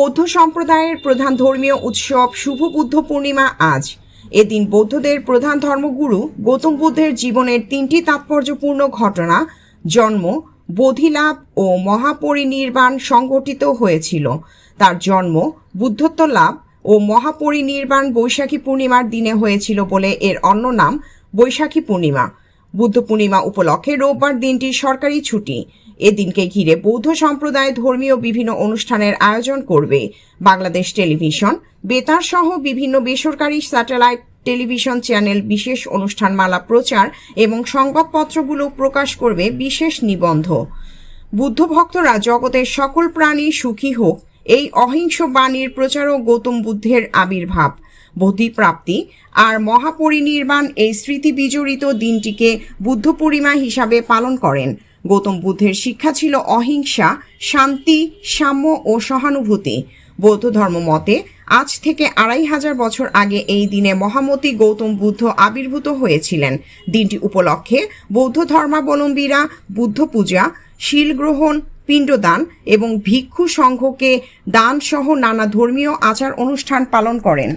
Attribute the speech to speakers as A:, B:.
A: বৌদ্ধ সম্প্রদায়ের প্রধান ধর্মীয় উৎসব শুভ বুদ্ধ পূর্ণিমা আজ। এদিন বৌদ্ধদের প্রধান ধর্মগুরু গৌতম বুদ্ধের জীবনের তিনটি তাৎপর্যপূর্ণ ঘটনা, জন্ম, বোধিলাভ ও মহাপরিনির্বাণ সংঘটিত হয়েছিল। তার জন্ম, বুদ্ধত্ব লাভ ও মহাপরিনির্বাণ বৈশাখী পূর্ণিমার দিনে হয়েছিল বলে এর অন্য নাম বৈশাখী পূর্ণিমা। বুদ্ধ পূর্ণিমা উপলক্ষে রোববার দিনটি সরকারি ছুটি। এদিনকে ঘিরে বৌদ্ধ সম্প্রদায় ধর্মীয় বিভিন্ন অনুষ্ঠানের আয়োজন করবে বাংলাদেশ টেলিভিশন, বেতার সহ বিভিন্ন বেসরকারি স্যাটেলাইট টেলিভিশন চ্যানেল বিশেষ অনুষ্ঠানমালা প্রচার এবং সংবাদপত্রগুলো প্রকাশ করবে বিশেষ নিবন্ধ। বুদ্ধ ভক্তরা জগতের সকল প্রাণী সুখী হোক, এই অহিংস বাণীর প্রচারক গৌতম বুদ্ধের আবির্ভাব। বোধিপ্রাপ্তি। আর মহাপরিনির্বাণ এই স্মৃতি বিজড়িত দিনটিকে বুদ্ধ পূর্ণিমা হিসাবে পালন করেন। গৌতম বুদ্ধের শিক্ষা ছিল অহিংসা, শান্তি, সাম্য ও সহানুভূতি। বৌদ্ধ ধর্ম মতে, আজ থেকে আড়াই হাজার বছর আগে এই দিনে মহামতি গৌতম বুদ্ধ আবির্ভূত হয়েছিলেন। দিনটি উপলক্ষে বৌদ্ধ ধর্মাবলম্বীরা বুদ্ধ পূজা শিল গ্রহণ পিণ্ডদান এবং ভিক্ষু সংঘকে দানসহ নানা ধর্মীয় আচার অনুষ্ঠান পালন করেন।